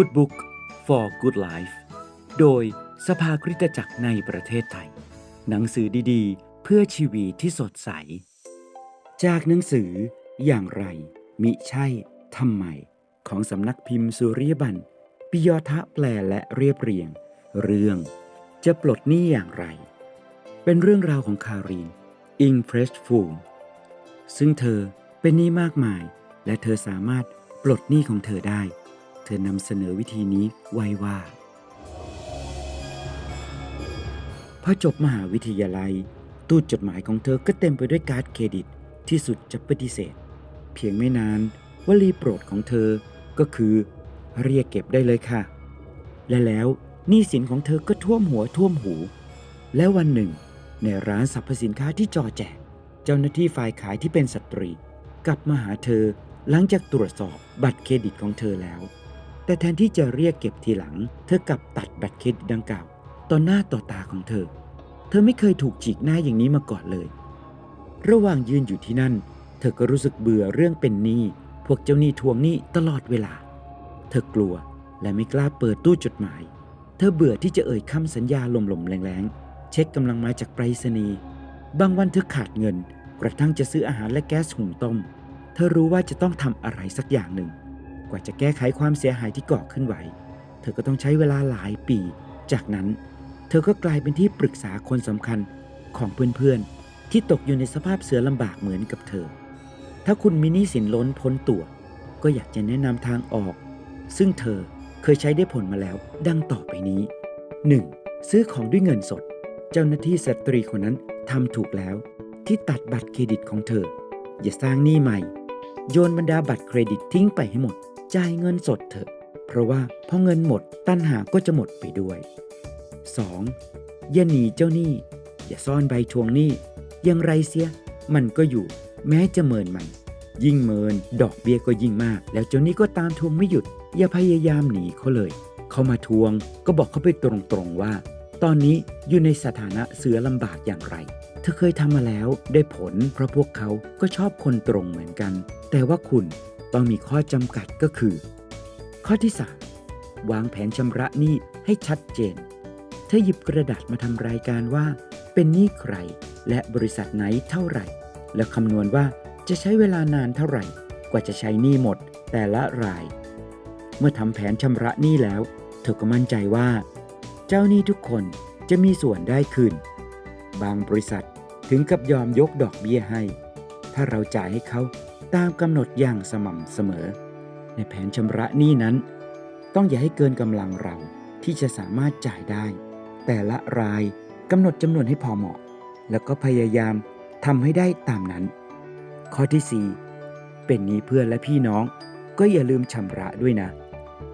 Good Book for Good Life โดยสภาคริตจักรในประเทศไทย หนังสือดีๆ เพื่อชีวิตที่สดใส จากหนังสืออย่างไร มิใช่ทำไม ของสำนักพิมพ์สุริยบันปิยทะแปลและเรียบเรียง เรื่องจะปลดหนี้อย่างไร เป็นเรื่องราวของคารีน อิงเพรสฟูมซึ่งเธอเป็นหนี้มากมาย และเธอสามารถปลดหนี้ของเธอได้ เธอนำเสนอวิธีนี้ไว้ว่า พอจบมหาวิทยาลัย ตู้จดหมายของเธอก็เต็มไปด้วยการ์ดเครดิตที่สุดจะปฏิเสธ เพียงไม่นานวลีโปรดของเธอก็คือ เรียกเก็บได้เลยค่ะ และแล้วหนี้สินของเธอก็ท่วมหัวท่วมหู และวันหนึ่ง ในร้านสรรพสินค้าที่จอแจก เจ้าหน้าที่ฝ่ายขายที่เป็นสตรี กลับมาหาเธอหลังจากตรวจสอบบัตรเครดิตของเธอแล้ว แต่แทนที่จะเรียกเก็บทีหลัง เธอกลับตัดบัตรเครดิตดังกล่าวต่อหน้าต่อตาของเธอ เธอไม่เคยถูกฉีกหน้าอย่างนี้มาก่อนเลย ระหว่างยืนอยู่ที่นั่น เธอก็รู้สึกเบื่อเรื่องเป็นหนี้พวกเจ้าหนี้ทวงหนี้ตลอดเวลา เธอกลัวและไม่กล้าเปิดตู้จดหมาย เธอเบื่อที่จะเอ่ยคำสัญญาลมๆแรงๆ เช็คกำลังมาจากไปรษณีย์บางวันเธอขาดเงิน กระทั่งจะซื้ออาหารและแก๊สหุงต้ม เธอรู้ว่าจะต้องทำอะไรสักอย่างหนึ่ง กว่าจะแก้ไขความเสียหายที่ก่อขึ้นไว้ เธอก็ต้องใช้เวลาหลายปี จากนั้นเธอก็กลายเป็นที่ปรึกษาคนสำคัญของเพื่อนๆ ที่ตกอยู่ในสภาพเสือลำบากเหมือนกับเธอ ถ้าคุณมินิสินล้นพ้นตัว ก็อยากจะแนะนำทางออก ซึ่งเธอเคยใช้ได้ผลมาแล้ว ดังต่อไปนี้ 1. ซื้อของด้วยเงินสด เจ้าหน้าที่สตรีคนนั้นทำถูกแล้ว ที่ตัดบัตรเครดิตของเธอ อย่าสร้างหนี้ใหม่ โยนบรรดาบัตรเครดิตทิ้งไปให้หมด จ่ายเงินสดเถอะ เพราะว่าพอเงินหมดตัณหาก็จะหมดไปด้วย 2. อย่าหนีเจ้าหนี้ อย่าซ่อนใบทวงหนี้อยังไรเสีย มันก็อยู่ แม้จะเมินมัน ยิ่งเมิน ดอกเบี้ยก็ยิ่งมาก แล้วเจ้าหนี้ก็ตามทวงไม่หยุด อย่าพยายามหนีเขาเลย เขามาทวงก็บอกเขาไปตรงๆว่า ตอนนี้อยู่ในสถานะเสือลำบากอย่างไรเธอเคยทำมาแล้วได้ผลเพราะพวกเขาก็ชอบคนตรงเหมือนกัน แต่ว่าคุณ ต้องมีข้อจำกัดก็คือ ข้อที่ 3 วางแผนชำระหนี้ให้ชัดเจน เธอหยิบกระดาษมาทำรายการว่า เป็นหนี้ใคร และบริษัทไหนเท่าไหร่ แล้วคำนวณว่าจะใช้เวลานานเท่าไหร่ กว่าจะใช้หนี้หมดแต่ละราย เมื่อทำแผนชำระหนี้แล้ว เธอก็มั่นใจว่า เจ้าหนี้ทุกคนจะมีส่วนได้คืน บางบริษัทถึงกับยอมยกดอกเบี้ยให้ ถ้าเราจ่ายให้เขา ตามกำหนดอย่างสม่ำเสมอ ในแผนชำระหนี้นั้น ต้องอย่าให้เกินกำลังเราที่จะสามารถจ่ายได้ แต่ละรายกำหนดจำนวนให้พอเหมาะ แล้วก็พยายามทำให้ได้ตามนั้น ข้อที่ 4 เป็นหนี้เพื่อนและพี่น้อง ก็อย่าลืมชำระด้วยนะ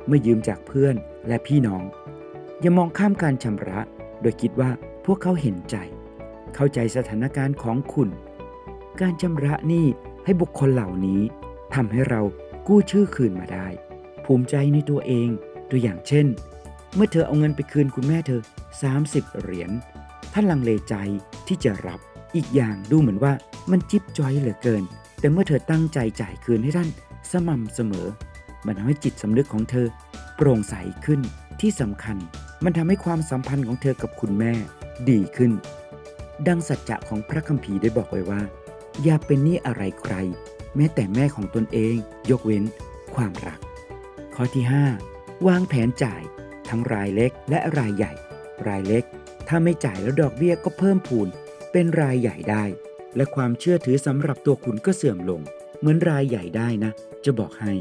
เมื่อยืมจากเพื่อนและพี่น้อง อย่ามองข้ามการชำระ โดยคิดว่าพวกเขาเห็นใจ เข้าใจสถานการณ์ของคุณ การชำระหนี้ ให้บุคคลเหล่านี้ทำให้เรากู้ชื่อคืนมาได้ ภูมิใจในตัวเองตัวอย่างเช่น เมื่อเธอเอาเงินไปคืนคุณแม่เธอ 30 เหรียญท่านลังเลใจที่จะรับอีกอย่างดูเหมือนว่ามันจิ๊บจอยเหลือเกิน แต่เมื่อเธอตั้งใจจ่ายคืนให้ท่านสม่ำเสมอ มันทำให้จิตสำนึกของเธอ โปร่งใสขึ้นที่สำคัญ มันทำให้ความสัมพันธ์ของเธอกับคุณแม่ดีขึ้น ดังสัจจะของพระคัมภีร์ได้บอกไว้ว่า อย่าเป็นหนี้อะไรใคร แม้แต่แม่ของตนเอง ยกเว้น ความรัก ข้อที่ 5 วางแผนจ่าย ทั้งรายเล็กและรายใหญ่ รายเล็ก ถ้าไม่จ่ายแล้วดอกเบี้ยก็เพิ่มพูน เป็นรายใหญ่ได้ และความเชื่อถือสำหรับตัวคุณก็เสื่อมลง เหมือนรายใหญ่ได้นะ จะบอกให้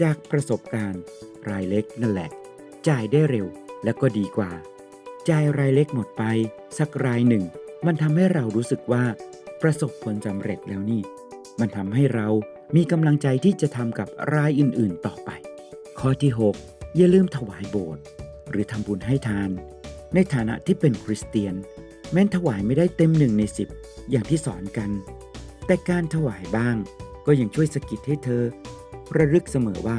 จากประสบการณ์ รายเล็กนั่นแหละ จ่ายได้เร็วและก็ดีกว่า จ่ายรายเล็กหมดไป สักรายหนึ่ง มันทำให้เรารู้สึกว่า ประสบผลสำเร็จแล้วนี่ มันทำให้เรามีกำลังใจที่จะทำกับรายอื่นๆต่อไป ข้อที่ 6 อย่าลืมถวายโบสถ์หรือทำบุญให้ทาน ในฐานะที่เป็นคริสเตียน แม้นถวายไม่ได้เต็มหนึ่งในสิบอย่างที่สอนกัน แต่การถวายบ้างก็ยังช่วยสะกิดให้เธอ ระลึกเสมอว่า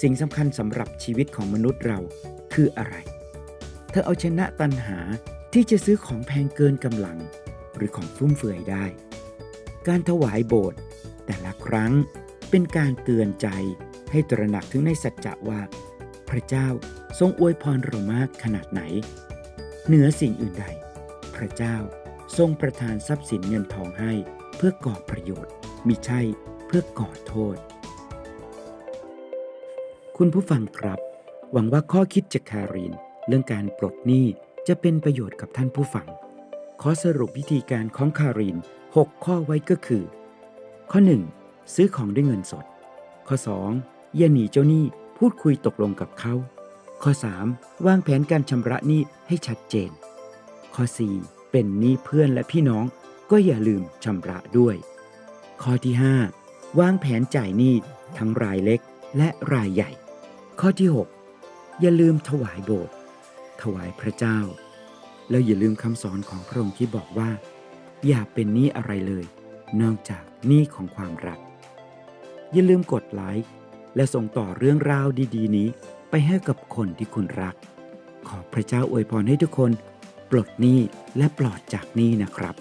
สิ่งสำคัญสำหรับชีวิตของมนุษย์เราคืออะไร เธอเอาชนะตัณหาที่จะซื้อของแพงเกินกำลัง หรือของฟุ่มเฟือยได้ การถวายโบสถ์แต่ละครั้งเป็นการเตือนใจให้ตระหนักถึงในสัจจะว่า พระเจ้าทรงอวยพรเรามากขนาดไหน เหนือสิ่งอื่นใด พระเจ้าทรงประทานทรัพย์สินเงินทองให้เพื่อก่อประโยชน์มิใช่เพื่อก่อโทษ คุณผู้ฟังครับ หวังว่าข้อคิดจากคาริน เรื่องการปลดหนี้จะเป็นประโยชน์กับท่านผู้ฟัง ขอสรุปวิธีการของคาริน 6 ข้อไว้ก็คือ ข้อ 1. ซื้อของด้วยเงินสด ข้อ 2. อย่าหนีเจ้าหนี้พูดคุยตกลงกับเขา ข้อ 3. วางแผนการชำระหนี้ให้ชัดเจน ข้อ 4. เป็นหนี้เพื่อนและพี่น้อง ก็อย่าลืมชำระด้วย ข้อที่ 5. วางแผนจ่ายหนี้ทั้งรายเล็กและรายใหญ่ ข้อที่ 6 อย่าลืมถวายโบสถ์ถวายพระเจ้า แล้วอย่าลืมคำสอนของพระองค์ที่บอกว่า อย่าเป็นหนี้อะไรเลย นอกจากหนี้ของความรัก อย่าลืมกดไลค์และส่งต่อเรื่องราวดีๆ นี้ไปให้กับคนที่คุณรัก ขอพระเจ้าอวยพรให้ทุกคน ปลดหนี้และปลอดจากหนี้นะครับ